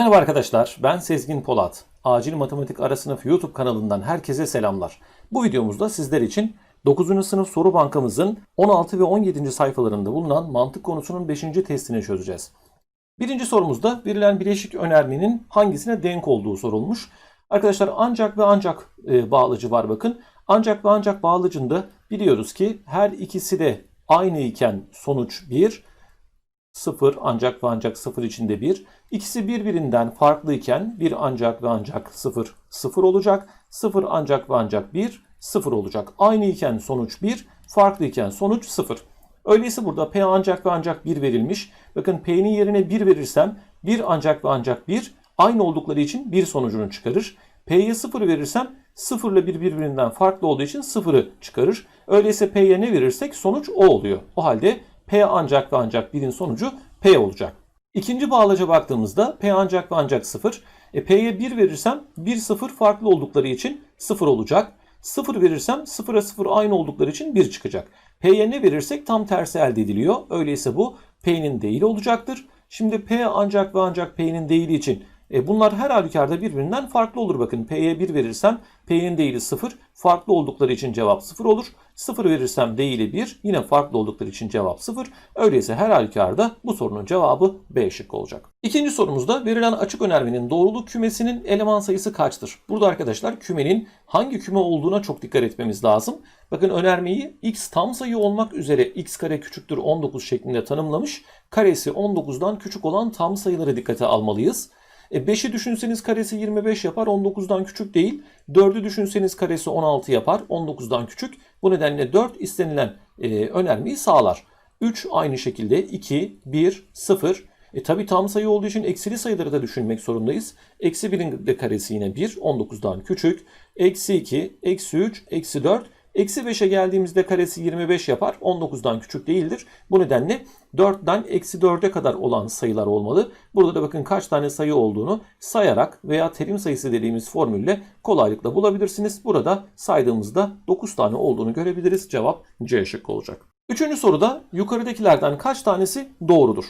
Merhaba arkadaşlar, ben Sezgin Polat. Acil Matematik Ara Sınıf YouTube kanalından herkese selamlar. Bu videomuzda sizler için 9. sınıf soru bankamızın 16 ve 17. sayfalarında bulunan mantık konusunun 5. testini çözeceğiz. Birinci sorumuzda verilen bileşik önermenin hangisine denk olduğu sorulmuş. Arkadaşlar ancak ve ancak e, bağlacı var bakın. Ancak ve ancak bağlacında biliyoruz ki her ikisi de aynı iken sonuç 1, 0 ancak ve ancak 0 içinde 1. İkisi birbirinden farklı iken bir ancak ve ancak 0 0 olacak. 0 ancak ve ancak 1 0 olacak. Aynı iken sonuç 1, farklı iken sonuç 0. Öyleyse burada P ancak ve ancak 1 verilmiş. Bakın P'nin yerine 1 verirsem 1 ancak ve ancak 1 aynı oldukları için 1 sonucunu çıkarır. P'ye 0 verirsem 0 ile 1 birbirinden farklı olduğu için 0'ı çıkarır. Öyleyse P'ye ne verirsek sonuç o oluyor. O halde P ancak ve ancak 1'in sonucu P olacak. İkinci bağlaca baktığımızda P ancak ve ancak 0. E, P'ye 1 verirsem 1 0 farklı oldukları için 0 olacak. 0 verirsem 0'a 0 aynı oldukları için 1 çıkacak. P'ye ne verirsek tam tersi elde ediliyor. Öyleyse bu P'nin değili olacaktır. Şimdi P ancak ve ancak P'nin değili için e, bunlar her halükarda birbirinden farklı olur. Bakın P'ye 1 verirsem P'nin değili 0. Farklı oldukları için cevap 0 olur. 0 verirsem değili 1. Yine farklı oldukları için cevap 0. Öyleyse her halükarda bu sorunun cevabı B şıkkı olacak. İkinci sorumuzda verilen açık önermenin doğruluk kümesinin eleman sayısı kaçtır? Burada arkadaşlar kümenin hangi küme olduğuna çok dikkat etmemiz lazım. Bakın önermeyi x tam sayı olmak üzere x kare küçüktür 19 şeklinde tanımlamış. Karesi 19'dan küçük olan tam sayıları dikkate almalıyız. E 5'i düşünseniz karesi 25 yapar 19'dan küçük değil. 4'ü düşünseniz karesi 16 yapar 19'dan küçük. Bu nedenle 4 istenilen e, önermeyi sağlar. 3 aynı şekilde 2, 1, 0. E tabi tam sayı olduğu için eksili sayıları da düşünmek zorundayız. Eksi 1'in de karesi yine 1, 19'dan küçük. Eksi 2, eksi 3, eksi 4. Eksi 5'e geldiğimizde karesi 25 yapar. 19'dan küçük değildir. Bu nedenle 4'ten eksi 4'e kadar olan sayılar olmalı. Burada da bakın kaç tane sayı olduğunu sayarak veya terim sayısı dediğimiz formülle kolaylıkla bulabilirsiniz. Burada saydığımızda 9 tane olduğunu görebiliriz. Cevap C şıkkı olacak. Üçüncü soruda yukarıdakilerden kaç tanesi doğrudur?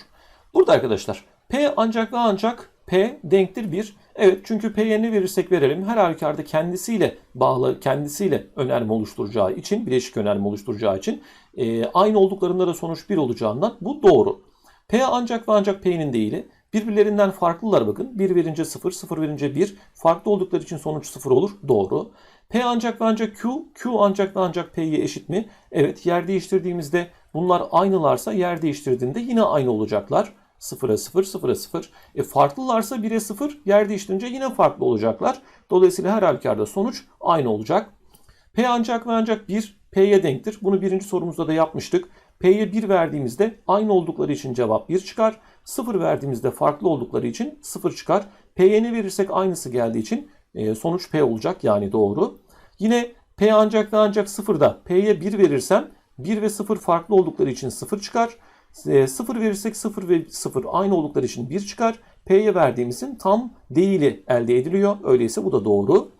Burada arkadaşlar P ancak ve ancak P denktir 1. Evet çünkü P'ye ne verirsek verelim her halükarda kendisiyle bağlı, kendisiyle önerme oluşturacağı için, bileşik önerme oluşturacağı için e, aynı olduklarında da sonuç 1 olacağından bu doğru. P ancak ve ancak P'nin değili. Birbirlerinden farklılar bakın. 1 verince 0, 0 verince 1. Farklı oldukları için sonuç 0 olur. Doğru. P ancak ve ancak Q, Q ancak ve ancak P'ye eşit mi? Evet yer değiştirdiğimizde bunlar aynılarsa yer değiştirdiğinde yine aynı olacaklar. 0'a 0, 0'a 0. E farklılarsa 1'e 0 yer değiştirince yine farklı olacaklar. Dolayısıyla her halükarda sonuç aynı olacak. P ancak ve ancak 1 P'ye denktir. Bunu birinci sorumuzda da yapmıştık. P'ye 1 verdiğimizde aynı oldukları için cevap 1 çıkar. 0 verdiğimizde farklı oldukları için 0 çıkar. P'ye ne verirsek aynısı geldiği için e, sonuç P olacak yani doğru. Yine P ancak ve ancak 0'da P'ye 1 verirsem 1 ve 0 farklı oldukları için 0 çıkar. 0 verirsek 0 ve 0 aynı oldukları için 1 çıkar. P'ye verdiğimizin tam değili elde ediliyor. Öyleyse bu da doğru.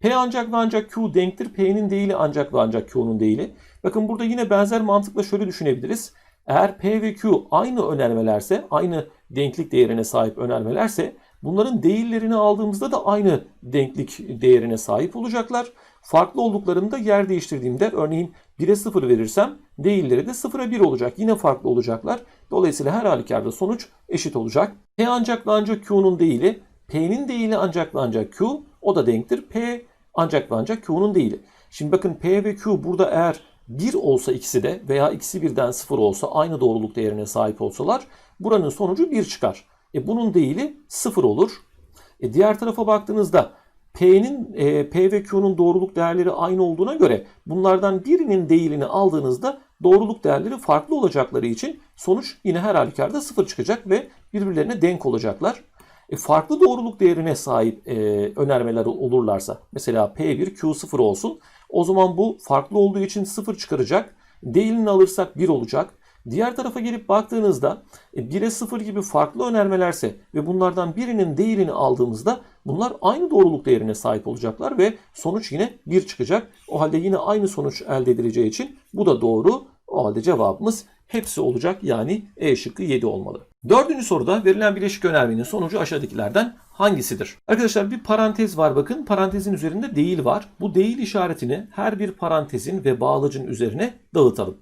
P ancak ve ancak Q denktir. P'nin değili ancak ve ancak Q'nun değili. Bakın burada yine benzer mantıkla şöyle düşünebiliriz. Eğer P ve Q aynı önermelerse, aynı denklik değerine sahip önermelerse bunların değillerini aldığımızda da aynı denklik değerine sahip olacaklar. Farklı olduklarında yer değiştirdiğimde örneğin 1'e 0 verirsem değilleri de 0'a 1 olacak. Yine farklı olacaklar. Dolayısıyla her halükarda sonuç eşit olacak. P ancak ve ancak Q'nun değili. P'nin değili ancak ve ancak Q. O da denktir. P ancak ve ancak Q'nun değili. Şimdi bakın P ve Q burada eğer 1 olsa ikisi de veya ikisi birden 0 olsa aynı doğruluk değerine sahip olsalar buranın sonucu 1 çıkar. E bunun değili 0 olur. E diğer tarafa baktığınızda P'nin e, P ve Q'nun doğruluk değerleri aynı olduğuna göre bunlardan birinin değilini aldığınızda doğruluk değerleri farklı olacakları için sonuç yine her halükarda 0 çıkacak ve birbirlerine denk olacaklar. E, farklı doğruluk değerine sahip e, önermeler olurlarsa mesela P1 Q0 olsun o zaman bu farklı olduğu için 0 çıkaracak. Değilini alırsak 1 olacak. Diğer tarafa gelip baktığınızda 1'e 0 gibi farklı önermelerse ve bunlardan birinin değerini aldığımızda bunlar aynı doğruluk değerine sahip olacaklar ve sonuç yine 1 çıkacak. O halde yine aynı sonuç elde edileceği için bu da doğru. O halde cevabımız hepsi olacak yani E şıkkı 7 olmalı. Dördüncü soruda verilen bileşik önermenin sonucu aşağıdakilerden hangisidir? Arkadaşlar bir parantez var bakın. Parantezin üzerinde değil var. Bu değil işaretini her bir parantezin ve bağlacın üzerine dağıtalım.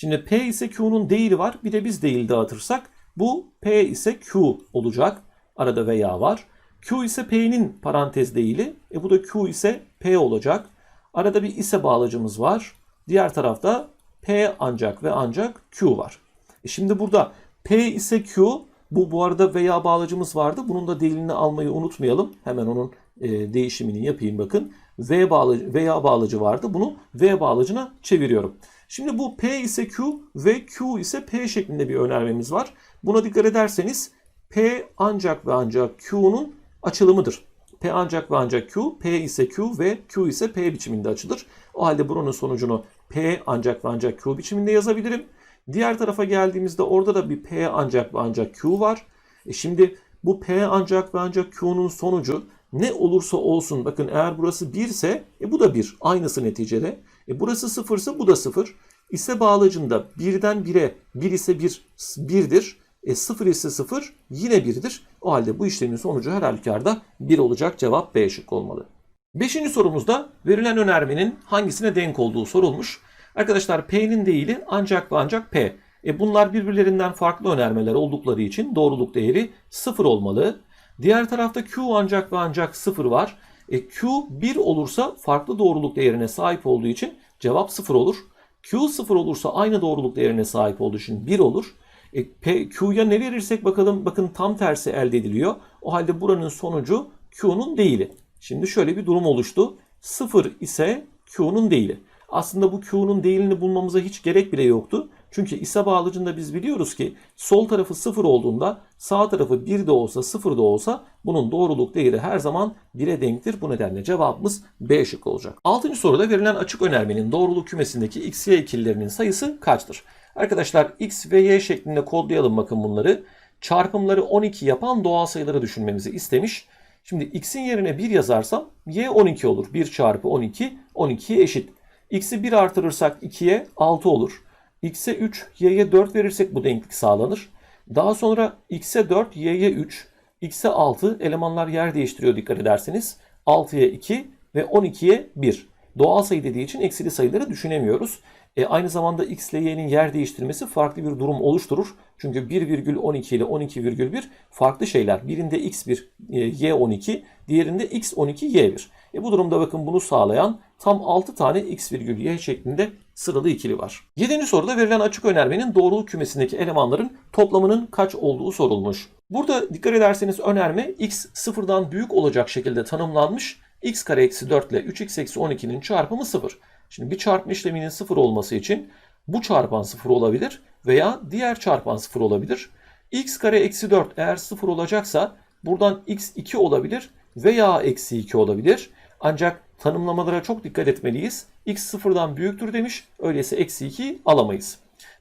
Şimdi P ise Q'nun değili var. Bir de biz değil dağıtırsak bu P ise Q olacak. Arada veya var. Q ise P'nin parantez değili. E bu da Q ise P olacak. Arada bir ise bağlacımız var. Diğer tarafta P ancak ve ancak Q var. E şimdi burada P ise Q. Bu bu arada veya bağlacımız vardı. Bunun da değilini almayı unutmayalım. Hemen onun e, değişimini yapayım bakın. V bağlacı, veya bağlacı vardı. Bunu V bağlacına çeviriyorum. Şimdi bu P ise Q ve Q ise P şeklinde bir önermemiz var. Buna dikkat ederseniz P ancak ve ancak Q'nun açılımıdır. P ancak ve ancak Q, P ise Q ve Q ise P biçiminde açılır. O halde buranın sonucunu P ancak ve ancak Q biçiminde yazabilirim. Diğer tarafa geldiğimizde orada da bir P ancak ve ancak Q var. E şimdi bu P ancak ve ancak Q'nun sonucu ne olursa olsun bakın eğer burası 1 ise e bu da 1 aynısı neticede. E burası 0 ise bu da 0. İse bağlacında 1'den 1'e 1 ise 1 1'dir. E 0 ise 0 yine 1'dir. O halde bu işlemin sonucu her halükarda 1 olacak. Cevap B şıkkı olmalı. Beşinci sorumuzda verilen önermenin hangisine denk olduğu sorulmuş. Arkadaşlar P'nin değili ancak ve ancak P. E bunlar birbirlerinden farklı önermeler oldukları için doğruluk değeri 0 olmalı. Diğer tarafta Q ancak ve ancak 0 var. E Q 1 olursa farklı doğruluk değerine sahip olduğu için cevap 0 olur. Q 0 olursa aynı doğruluk değerine sahip olduğu için 1 olur. E, P, Q'ya ne verirsek bakalım bakın tam tersi elde ediliyor. O halde buranın sonucu Q'nun değili. Şimdi şöyle bir durum oluştu. 0 ise Q'nun değili. Aslında bu Q'nun değilini bulmamıza hiç gerek bile yoktu. Çünkü ise bağlacında biz biliyoruz ki sol tarafı 0 olduğunda sağ tarafı 1 de olsa 0 da olsa bunun doğruluk değeri her zaman 1'e denktir. Bu nedenle cevabımız B şık olacak. 6. soruda verilen açık önermenin doğruluk kümesindeki x, y ikililerinin sayısı kaçtır? Arkadaşlar x ve y şeklinde kodlayalım bakın bunları. Çarpımları 12 yapan doğal sayıları düşünmemizi istemiş. Şimdi x'in yerine 1 yazarsam y 12 olur. 1 çarpı 12 12'ye eşit. x'i 1 artırırsak 2'ye 6 olur. X'e 3, y'ye 4 verirsek bu denklik sağlanır. Daha sonra x'e 4, y'ye 3, x'e 6 elemanlar yer değiştiriyor dikkat ederseniz. 6'ya 2 ve 12'ye 1. Doğal sayı dediği için eksili sayıları düşünemiyoruz. E, aynı zamanda x ile y'nin yer değiştirmesi farklı bir durum oluşturur. Çünkü 1,12 ile 12,1 farklı şeyler. Birinde x1, e, y12, diğerinde x12, y1. E, bu durumda bakın bunu sağlayan tam 6 tane x virgül y şeklinde sıralı ikili var. 7. soruda verilen açık önermenin doğruluk kümesindeki elemanların toplamının kaç olduğu sorulmuş. Burada dikkat ederseniz önerme x sıfırdan büyük olacak şekilde tanımlanmış. x kare eksi 4 ile 3x eksi 12'nin çarpımı 0. Şimdi bir çarpma işleminin 0 olması için bu çarpan 0 olabilir veya diğer çarpan 0 olabilir. x kare eksi 4 eğer 0 olacaksa buradan x 2 olabilir veya eksi 2 olabilir. Ancak tanımlamalara çok dikkat etmeliyiz. x sıfırdan büyüktür demiş. Öyleyse eksi 2 alamayız.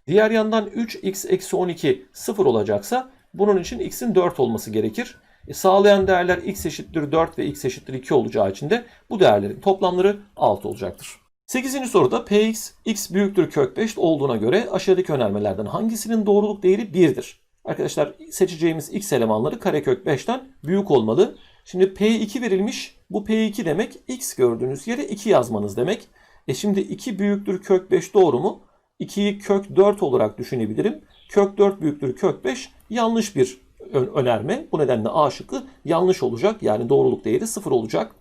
Diğer yandan 3x eksi 12 sıfır olacaksa bunun için x'in 4 olması gerekir. E, sağlayan değerler x eşittir 4 ve x eşittir 2 olacağı için de bu değerlerin toplamları 6 olacaktır. 8. soruda px x büyüktür kök 5 olduğuna göre aşağıdaki önermelerden hangisinin doğruluk değeri 1'dir? Arkadaşlar seçeceğimiz x elemanları karekök 5'ten büyük olmalı. Şimdi P2 verilmiş. Bu P2 demek x gördüğünüz yere 2 yazmanız demek. E şimdi 2 büyüktür kök 5 doğru mu? 2'yi kök 4 olarak düşünebilirim. Kök 4 büyüktür kök 5 yanlış bir önerme. Bu nedenle A şıkkı yanlış olacak. Yani doğruluk değeri 0 olacak.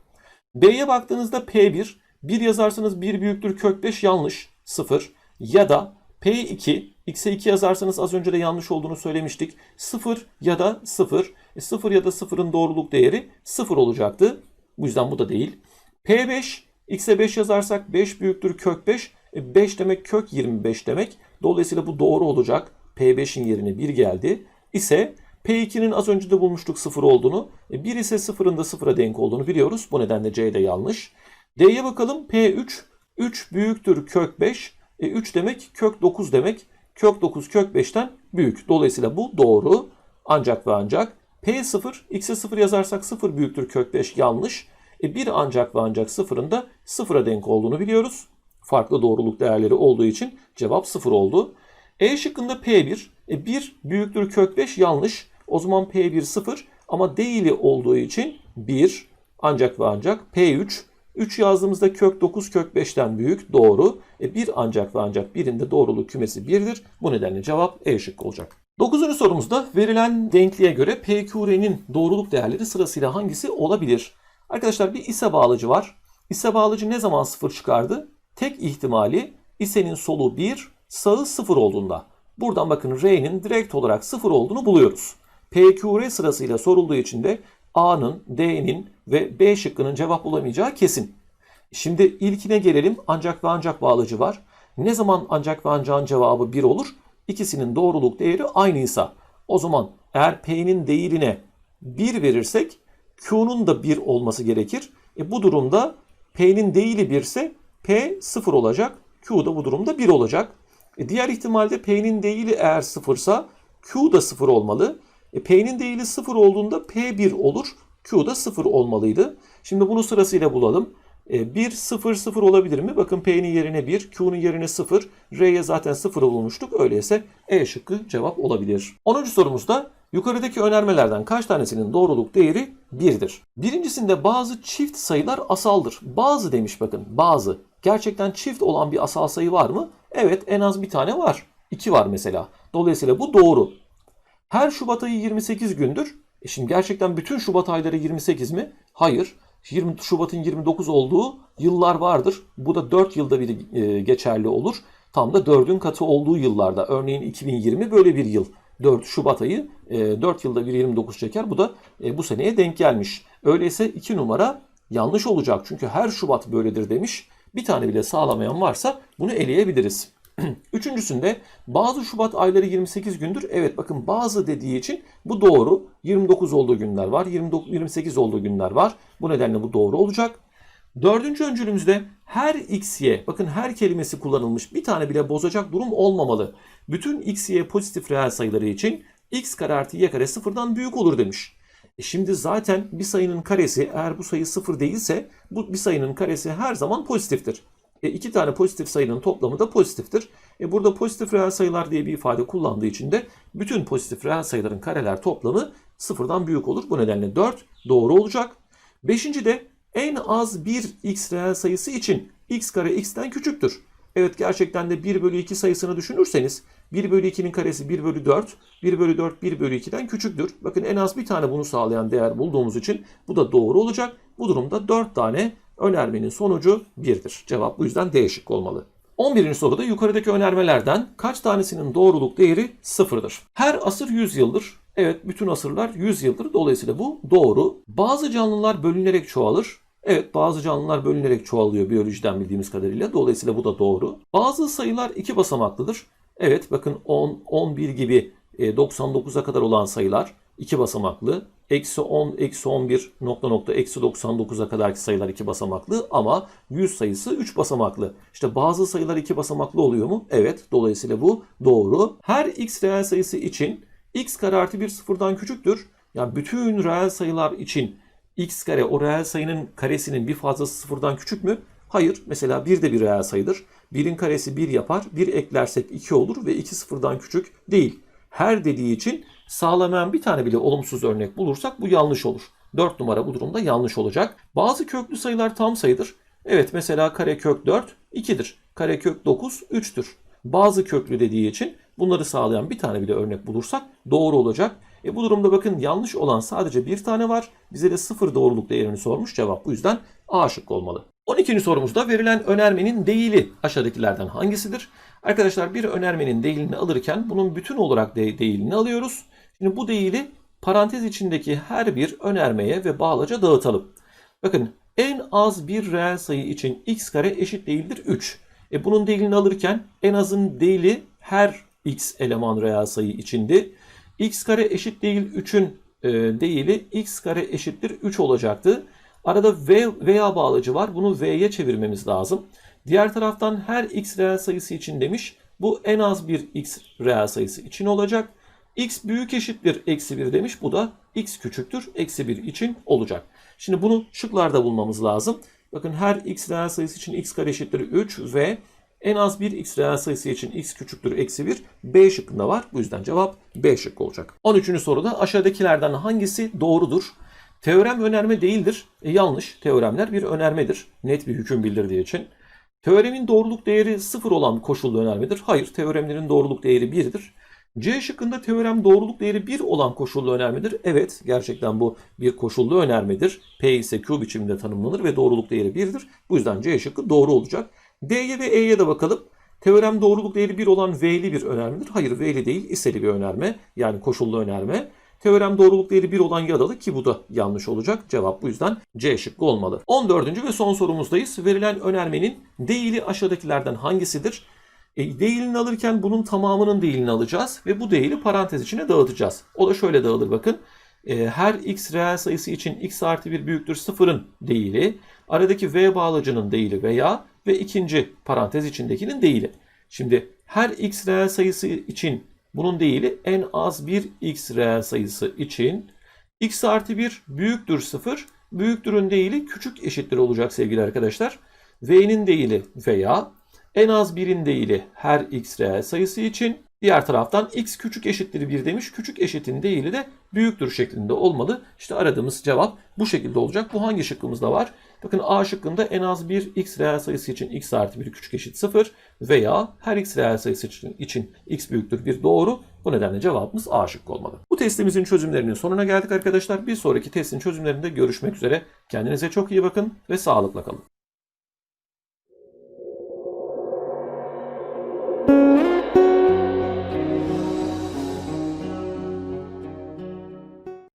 B'ye baktığınızda P1 1 yazarsanız 1 büyüktür kök 5 yanlış 0 ya da P2 x'e 2 yazarsanız az önce de yanlış olduğunu söylemiştik. 0 ya da 0. E 0 ya da 0'ın doğruluk değeri 0 olacaktı. Bu yüzden bu da değil. P5 x'e 5 yazarsak 5 büyüktür kök 5. E 5 demek kök 25 demek. Dolayısıyla bu doğru olacak. P5'in yerine 1 geldi. İse P2'nin az önce de bulmuştuk 0 olduğunu. E 1 ise 0'ın da 0'a denk olduğunu biliyoruz. Bu nedenle C de yanlış. D'ye bakalım. P3 3 büyüktür kök 5. E 3 demek kök 9 demek. Kök 9 kök 5'ten büyük. Dolayısıyla bu doğru. Ancak ve ancak P0 x'e 0 yazarsak 0 büyüktür kök 5 yanlış. E 1 ancak ve ancak 0'ın da 0'a denk olduğunu biliyoruz. Farklı doğruluk değerleri olduğu için cevap 0 oldu. E şıkkında P1 E 1 büyüktür kök 5 yanlış. O zaman P1 0 ama değili olduğu için 1 ancak ve ancak P3 3 yazdığımızda kök 9 kök 5'ten büyük doğru. E 1 ancak ve ancak birinde doğruluk kümesi 1'dir. Bu nedenle cevap E şıkkı olacak. Dokuzuncu sorumuzda verilen denkliğe göre PQR'nin doğruluk değerleri sırasıyla hangisi olabilir? Arkadaşlar bir ise bağlıcı var. İse bağlıcı ne zaman sıfır çıkardı? Tek ihtimali isenin solu 1, sağı 0 olduğunda. Buradan bakın R'nin direkt olarak 0 olduğunu buluyoruz. PQR sırasıyla sorulduğu için de A'nın, D'nin ve B şıkkının cevap olamayacağı kesin. Şimdi ilkine gelelim. Ancak ve ancak bağlacı var. Ne zaman ancak ve ancakın cevabı 1 olur? İkisinin doğruluk değeri aynıysa. O zaman eğer P'nin değerine 1 verirsek Q'nun da 1 olması gerekir. E bu durumda P'nin değili 1 ise P 0 olacak. Q da bu durumda 1 olacak. E diğer ihtimalde P'nin değili eğer 0 ise Q da 0 olmalı. E P'nin değili 0 olduğunda P1 olur. Q da 0 olmalıydı. Şimdi bunu sırasıyla bulalım. E, 1, 0, 0 olabilir mi? Bakın P'nin yerine 1, Q'nun yerine 0. R'ye zaten 0 bulmuştuk. Öyleyse E şıkkı cevap olabilir. 10. sorumuzda yukarıdaki önermelerden kaç tanesinin doğruluk değeri 1'dir? Birincisinde bazı çift sayılar asaldır. Bazı demiş bakın bazı. Gerçekten çift olan bir asal sayı var mı? Evet en az bir tane var. 2 var mesela. Dolayısıyla bu doğru. Her Şubat ayı 28 gündür. E şimdi gerçekten bütün Şubat ayları 28 mi? Hayır. 20 Şubat'ın 29 olduğu yıllar vardır. Bu da 4 yılda bir e, geçerli olur. Tam da 4'ün katı olduğu yıllarda. Örneğin 2020 böyle bir yıl. 4 Şubat ayı e, 4 yılda bir 29 çeker. Bu da e, bu seneye denk gelmiş. Öyleyse 2 numara yanlış olacak. Çünkü her Şubat böyledir demiş. Bir tane bile sağlamayan varsa bunu eleyebiliriz. Üçüncüsünde bazı Şubat ayları 28 gündür. Evet bakın bazı dediği için bu doğru. 29 olduğu günler var. 29, 28 olduğu günler var. Bu nedenle bu doğru olacak. Dördüncü öncülümüzde her x, y, bakın her kelimesi kullanılmış bir tane bile bozacak durum olmamalı. Bütün x, y pozitif reel sayıları için x kare artı y kare sıfırdan büyük olur demiş. E şimdi zaten bir sayının karesi eğer bu sayı sıfır değilse bu bir sayının karesi her zaman pozitiftir. E, iki tane pozitif sayının toplamı da pozitiftir. E, burada pozitif reel sayılar diye bir ifade kullandığı için de bütün pozitif reel sayıların kareler toplamı sıfırdan büyük olur. Bu nedenle 4 doğru olacak. Beşinci de en az bir x reel sayısı için x kare x'ten küçüktür. Evet gerçekten de 1 bölü 2 sayısını düşünürseniz 1 bölü 2'nin karesi 1 bölü 4, 1 bölü 4 1 bölü 2'den küçüktür. Bakın en az bir tane bunu sağlayan değer bulduğumuz için bu da doğru olacak. Bu durumda 4 tane önermenin sonucu 1'dir. Cevap bu yüzden D şıkkı olmalı. 11. soruda yukarıdaki önermelerden kaç tanesinin doğruluk değeri sıfırdır? Her asır 100 yıldır. Evet bütün asırlar 100 yıldır. Dolayısıyla bu doğru. Bazı canlılar bölünerek çoğalır. Evet bazı canlılar bölünerek çoğalıyor biyolojiden bildiğimiz kadarıyla. Dolayısıyla bu da doğru. Bazı sayılar iki basamaklıdır. Evet bakın 10, 11 gibi 99'a kadar olan sayılar iki basamaklı. Eksi 10, eksi 11 nokta nokta eksi 99'a kadarki sayılar iki basamaklı ama 100 sayısı 3 basamaklı. İşte bazı sayılar iki basamaklı oluyor mu? Evet. Dolayısıyla bu doğru. Her x reel sayısı için x kare artı 1 sıfırdan küçüktür. Yani bütün reel sayılar için x kare o reel sayının karesinin bir fazlası sıfırdan küçük mü? Hayır. Mesela 1 de bir reel sayıdır. 1'in karesi 1 yapar. 1 eklersek 2 olur ve 2 sıfırdan küçük değil. Her dediği için sağlamayan bir tane bile olumsuz örnek bulursak bu yanlış olur. 4 numara bu durumda yanlış olacak. Bazı köklü sayılar tam sayıdır. Evet mesela karekök 4 2'dir. Karekök 9 3'tür. Bazı köklü dediği için bunları sağlayan bir tane bile örnek bulursak doğru olacak. E bu durumda bakın yanlış olan sadece bir tane var. Bize de sıfır doğruluk değerini sormuş. Cevap bu yüzden A şıkkı olmalı. 12. sorumuzda verilen önermenin değili aşağıdakilerden hangisidir? Arkadaşlar bir önermenin değilini alırken bunun bütün olarak de değilini alıyoruz. Şimdi bu değili parantez içindeki her bir önermeye ve bağlaca dağıtalım. Bakın en az bir reel sayı için x kare eşit değildir 3. E bunun değilini alırken en azın değili her x eleman reel sayı içindi. x kare eşit değil 3'ün e, değili x kare eşittir 3 olacaktı. Arada v veya bağlacı var. Bunu v'ye çevirmemiz lazım. Diğer taraftan her x reel sayısı için demiş. Bu en az bir x reel sayısı için olacak. X büyük eşittir eksi 1 demiş. Bu da x küçüktür eksi 1 için olacak. Şimdi bunu şıklarda bulmamız lazım. Bakın her x reel sayısı için x kare eşittir 3 ve En az bir x reel sayısı için x küçüktür eksi 1 B şıkkında var. Bu yüzden cevap B şıkkı olacak. 13. soruda aşağıdakilerden hangisi doğrudur? Teorem önerme değildir. E, yanlış. Teoremler bir önermedir. Net bir hüküm bildirdiği için. Teoremin doğruluk değeri 0 olan koşullu önermedir. Hayır, teoremlerin doğruluk değeri 1'dir. C şıkkında teorem doğruluk değeri 1 olan koşullu önermedir. Evet, gerçekten bu bir koşullu önermedir. P ise Q biçiminde tanımlanır ve doğruluk değeri 1'dir. Bu yüzden C şıkkı doğru olacak. D'ye ve E'ye de bakalım. Teorem doğruluk değeri 1 olan V'li bir önermedir. Hayır, V'li değil, iseli bir önerme. Yani koşullu önerme. Teorem doğruluk değeri 1 olan yaralı ki bu da yanlış olacak. Cevap bu yüzden C şıkkı olmalı. 14. ve son sorumuzdayız. Verilen önermenin değili aşağıdakilerden hangisidir? E, değilini alırken bunun tamamının değilini alacağız ve bu değili parantez içine dağıtacağız. O da şöyle dağılır bakın. E, her x reel sayısı için x artı 1 büyüktür sıfırın değili, aradaki v bağlacının değili veya ve ikinci parantez içindekinin değili. Şimdi her x reel sayısı için bunun değili en az bir x reel sayısı için x artı 1 büyüktür 0, büyüktürün değili küçük eşittir olacak sevgili arkadaşlar. V'nin değili veya en az birin değili her x reel sayısı için diğer taraftan x küçük eşittir 1 demiş. Küçük eşitin değili de büyüktür şeklinde olmalı. İşte aradığımız cevap bu şekilde olacak. Bu hangi şıkkımızda var? Bakın A şıkkında en az bir x reel sayısı için x artı 1 küçük eşit 0 veya her x reel sayısı için, için x büyüktür 1 doğru. Bu nedenle cevabımız A şıkkı olmalı. Bu testimizin çözümlerinin sonuna geldik arkadaşlar. Bir sonraki testin çözümlerinde görüşmek üzere. Kendinize çok iyi bakın ve sağlıkla kalın.